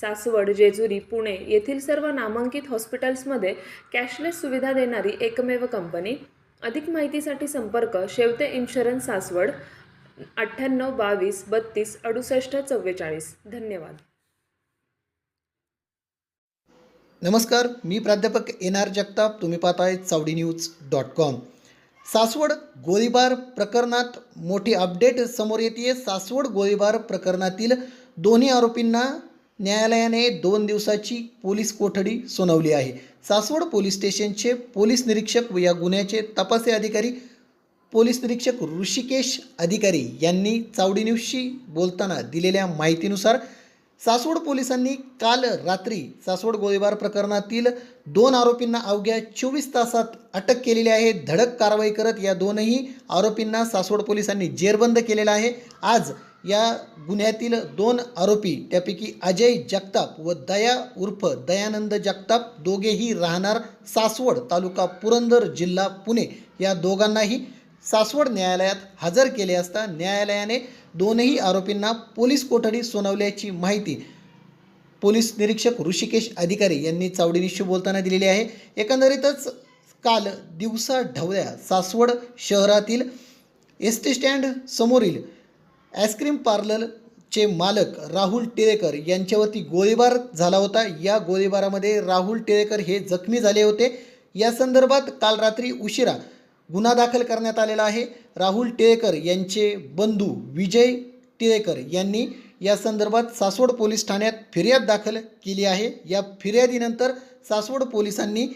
सासवड जेजुरी पुणे येथील सर्व नामांकित हॉस्पिटल्समध्ये कॅशलेस सुविधा देणारी एकमेव कंपनी. अधिक माहितीसाठी संपर्क शेवते इन्शुरन्स सासवड अठ्ठ्याण्णव बावीस बत्तीस अडुसष्ट चव्वेचाळीस. धन्यवाद. नमस्कार मी प्राध्यापक एन आर जगताप. तुम्ही पाहताय Chavadi news dot com. Saswad गोळीबार प्रकरणात मोठी अपडेट समोर येते सासवड गोळीबार प्रकरणातील दोन्ही आरोपींना न्यायालयाने दोन दिवसाची पोलीस कोठडी सुनावली आहे. सासवड पोलीस स्टेशनचे पोलीस निरीक्षक व या गुन्ह्याचे तपासी अधिकारी पोलीस निरीक्षक ऋषिकेश अधिकारी यांनी चावडी न्यूजशी बोलताना दिलेल्या माहितीनुसार सासवड पोलिसांनी काल रात्री सासवड गोळीबार प्रकरणातील दोन आरोपींना अवघ्या चोवीस तासात अटक केलेली आहे. धडक कारवाई करत या दोनही आरोपींना सासवड पोलिसांनी जेरबंद केलेला आहे. आज या गुन्ह्यातील दोन आरोपी त्यापैकी अजय जगताप व दया उर्फ दयानंद जगताप दोघेही राहणार सासवड तालुका पुरंदर जिल्हा पुणे. या दोघांनाही सासवड न्यायालयात हजर केले असता न्यायालयाने दोनही आरोपींना पोलीस कोठडी सुनावल्याची माहिती पोलीस निरीक्षक ऋषिकेश अधिकारी यांनी चावडीनिशी बोलताना दिलेली आहे. एकंदरीतच काल दिवसा ढवळ्या सासवड शहरातील एस टी स्टँड समोरील आईस्क्रीम पार्लरचे मालक राहुल टिळेकर यांच्यावरती गोळीबार झाला होता. या गोळीबारामध्ये राहुल टिळेकर हे जखमी झाले होते. या संदर्भात काल रात्री उशिरा गुन्हा दाखल करण्यात आलेला आहे. राहुल टिळेकर यांचे बंधू विजय टिळेकर यांनी या संदर्भात सासवड पोलीस ठाण्यात फिर्याद दाखल केली आहे. या फिर्यादीनंतर सासवड पोलिसांनी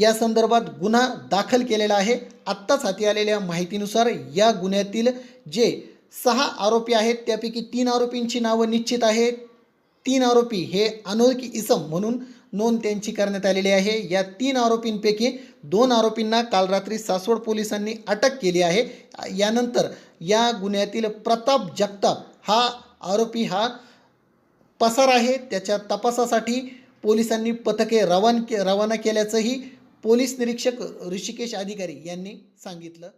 या संदर्भात गुन्हा दाखल केलेला आहे. आत्ताच हाती आलेल्या माहितीनुसार या गुन्ह्यातील जे सहा आरोपी आहेत त्यापैकी तीन आरोपींची नावं निश्चित आहेत. तीन आरोपी हे अनोळखी इसम म्हणून नोंद त्यांची करण्यात आलेली आहे. या तीन आरोपींपैकी दोन आरोपींना काल रात्री सासवड पोलिसांनी अटक केली आहे. यानंतर या गुन्ह्यातील प्रताप जगताप हा आरोपी हा पसार आहे. त्याच्या तपासासाठी पोलिसांनी पथके रवान के रवाना केल्याचंही पोलीस निरीक्षक ऋषिकेश अधिकारी यांनी सांगितलं.